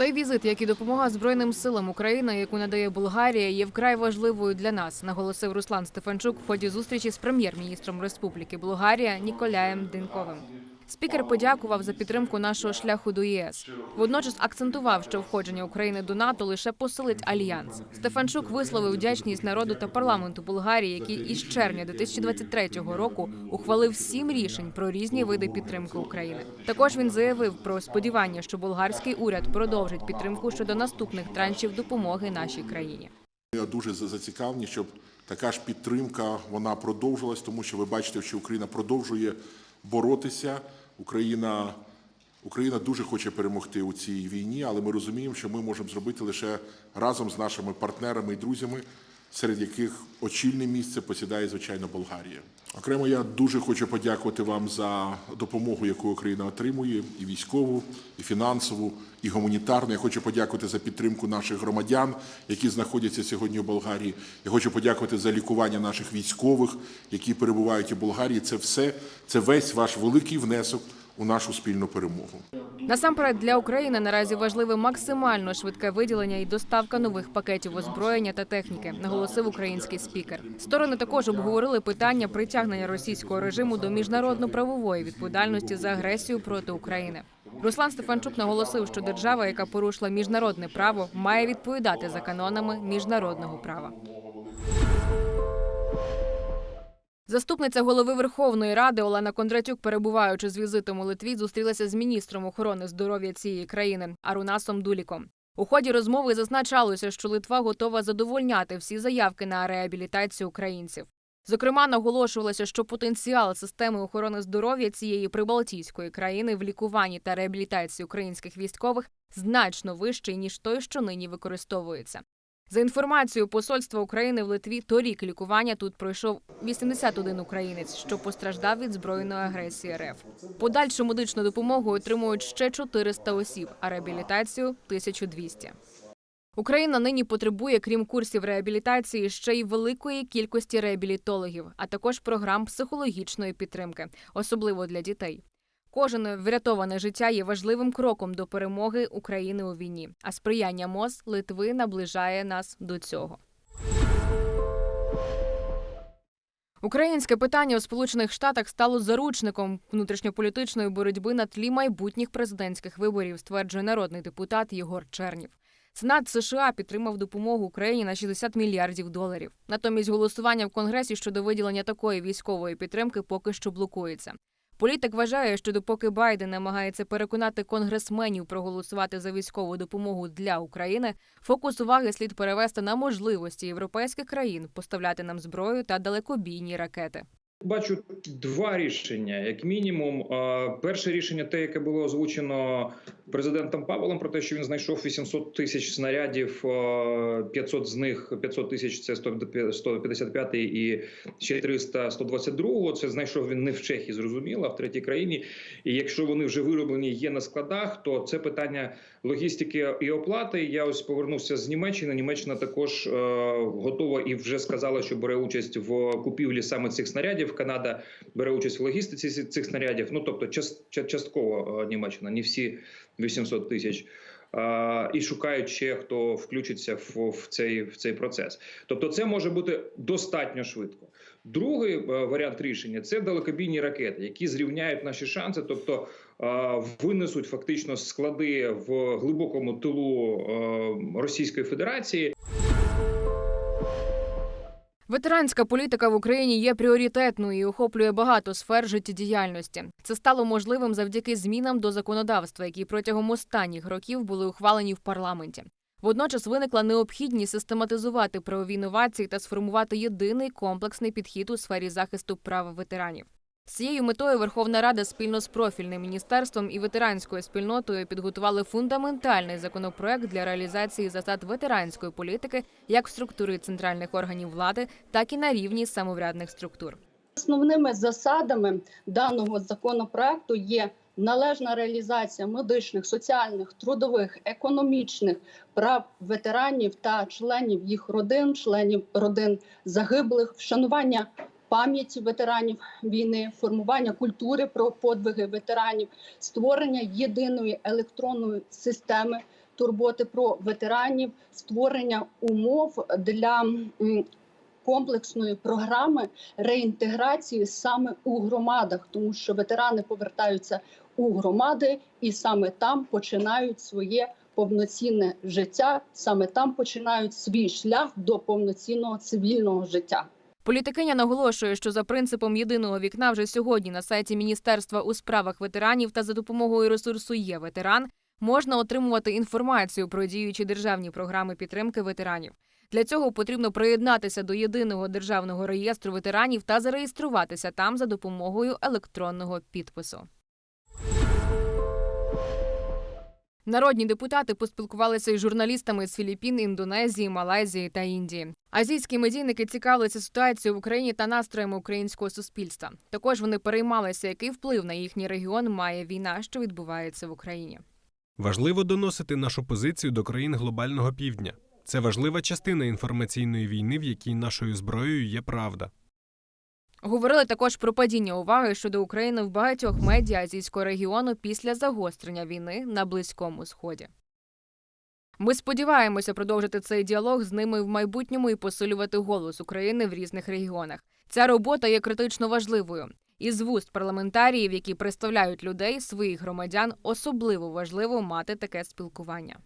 Цей візит, як і допомога Збройним силам України, яку надає Болгарія, є вкрай важливою для нас, наголосив Руслан Стефанчук в ході зустрічі з прем'єр-міністром Республіки Болгарія Ніколяєм Динковим. Спікер подякував за підтримку нашого шляху до ЄС. Водночас акцентував, що входження України до НАТО лише посилить альянс. Стефанчук висловив вдячність народу та парламенту Болгарії, який із червня 2023 року ухвалив сім рішень про різні види підтримки України. Також він заявив про сподівання, що болгарський уряд продовжить підтримку щодо наступних траншів допомоги нашій країні. Я дуже зацікавлені, щоб така ж підтримка вона продовжилась, тому що ви бачите, що Україна продовжує боротися. Україна, Україна дуже хоче перемогти у цій війні, але ми розуміємо, що ми можемо зробити лише разом з нашими партнерами і друзями, серед яких очільне місце посідає, звичайно, Болгарія. Окремо, я дуже хочу подякувати вам за допомогу, яку Україна отримує, і військову, і фінансову, і гуманітарну. Я хочу подякувати за підтримку наших громадян, які знаходяться сьогодні у Болгарії. Я хочу подякувати за лікування наших військових, які перебувають у Болгарії. Це все, це весь ваш великий внесок у нашу спільну перемогу. Насамперед для України наразі важливе максимально швидке виділення і доставка нових пакетів озброєння та техніки, наголосив український спікер. Сторони також обговорили питання притягнення російського режиму до міжнародно-правової відповідальності за агресію проти України. Руслан Стефанчук наголосив, що держава, яка порушила міжнародне право, має відповідати за канонами міжнародного права. Заступниця голови Верховної Ради Олена Кондратюк, перебуваючи з візитом у Литві, зустрілася з міністром охорони здоров'я цієї країни Арунасом Дуліком. У ході розмови зазначалося, що Литва готова задовольняти всі заявки на реабілітацію українців. Зокрема, наголошувалося, що потенціал системи охорони здоров'я цієї прибалтійської країни в лікуванні та реабілітації українських військових значно вищий ніж той, що нині використовується. За інформацією посольства України в Литві, торік лікування тут пройшов 81 українець, що постраждав від збройної агресії РФ. Подальшу медичну допомогу отримують ще 400 осіб, а реабілітацію 1200. Україна нині потребує, крім курсів реабілітації, ще й великої кількості реабілітологів, а також програм психологічної підтримки, особливо для дітей. Кожне врятоване життя є важливим кроком до перемоги України у війні, а сприяння МОЗ Литви наближає нас до цього. Українське питання у Сполучених Штатах стало заручником внутрішньополітичної боротьби на тлі майбутніх президентських виборів, стверджує народний депутат Єгор Чернів. Сенат США підтримав допомогу Україні на 60 мільярдів доларів. Натомість голосування в Конгресі щодо виділення такої військової підтримки поки що блокується. Політик вважає, що допоки Байден намагається переконати конгресменів проголосувати за військову допомогу для України, фокус уваги слід перевести на можливості європейських країн поставляти нам зброю та далекобійні ракети. Бачу два рішення. Як мінімум, перше рішення, те, яке було озвучено президентом Павлом, про те, що він знайшов 800 тисяч снарядів, е, 500 з них 500 тисяч це 155 і ще 300 122. Це знайшов він не в Чехії, зрозуміло, а в третій країні. І якщо вони вже вироблені є на складах, то це питання логістики і оплати. Я ось повернувся з Німеччини. Німеччина також е, готова і вже сказала, що бере участь в купівлі саме цих снарядів. Канада бере участь в логістиці цих снарядів. Ну тобто, час- частково е, Німеччина, не всі 800 тисяч. І шукають ще хто включиться в, в цей в цей процес. Тобто, це може бути достатньо швидко. Другий е, варіант рішення це далекобійні ракети, які зрівняють наші шанси, тобто винесуть фактично склади в глибокому тилу е, Російської Федерації. Ветеранська політика в Україні є пріоритетною і охоплює багато сфер життєдіяльності. Це стало можливим завдяки змінам до законодавства, які протягом останніх років були ухвалені в парламенті. Водночас виникла необхідність систематизувати правові новації та сформувати єдиний комплексний підхід у сфері захисту прав ветеранів. Цією метою Верховна Рада спільно з профільним міністерством і ветеранською спільнотою підготували фундаментальний законопроект для реалізації засад ветеранської політики як в структурі центральних органів влади, так і на рівні самоврядних структур. Основними засадами даного законопроекту є належна реалізація медичних, соціальних, трудових, економічних прав ветеранів та членів їх родин, членів родин загиблих, вшанування пам'яті ветеранів війни, формування культури про подвиги ветеранів, створення єдиної електронної системи турботи про ветеранів, створення умов для комплексної програми реінтеграції саме у громадах, тому що ветерани повертаються у громади і саме там починають своє повноцінне життя, саме там починають свій шлях до повноцінного цивільного життя. Політикиня наголошує, що за принципом єдиного вікна вже сьогодні на сайті Міністерства у справах ветеранів та за допомогою ресурсу є ветеран можна отримувати інформацію про діючі державні програми підтримки ветеранів. Для цього потрібно приєднатися до єдиного державного реєстру ветеранів та зареєструватися там за допомогою електронного підпису. Народні депутати поспілкувалися із журналістами з Філіппін, Індонезії, Малайзії та Індії. Азійські медійники цікавилися ситуацією в Україні та настроями українського суспільства. Також вони переймалися, який вплив на їхній регіон має війна, що відбувається в Україні. Важливо доносити нашу позицію до країн глобального півдня. Це важлива частина інформаційної війни, в якій нашою зброєю є правда. Говорили також про падіння уваги щодо України в багатьох медіа азійського регіону після загострення війни на Близькому Сході. Ми сподіваємося продовжити цей діалог з ними в майбутньому і посилювати голос України в різних регіонах. Ця робота є критично важливою. Із вуст парламентаріїв, які представляють людей, своїх громадян, особливо важливо мати таке спілкування.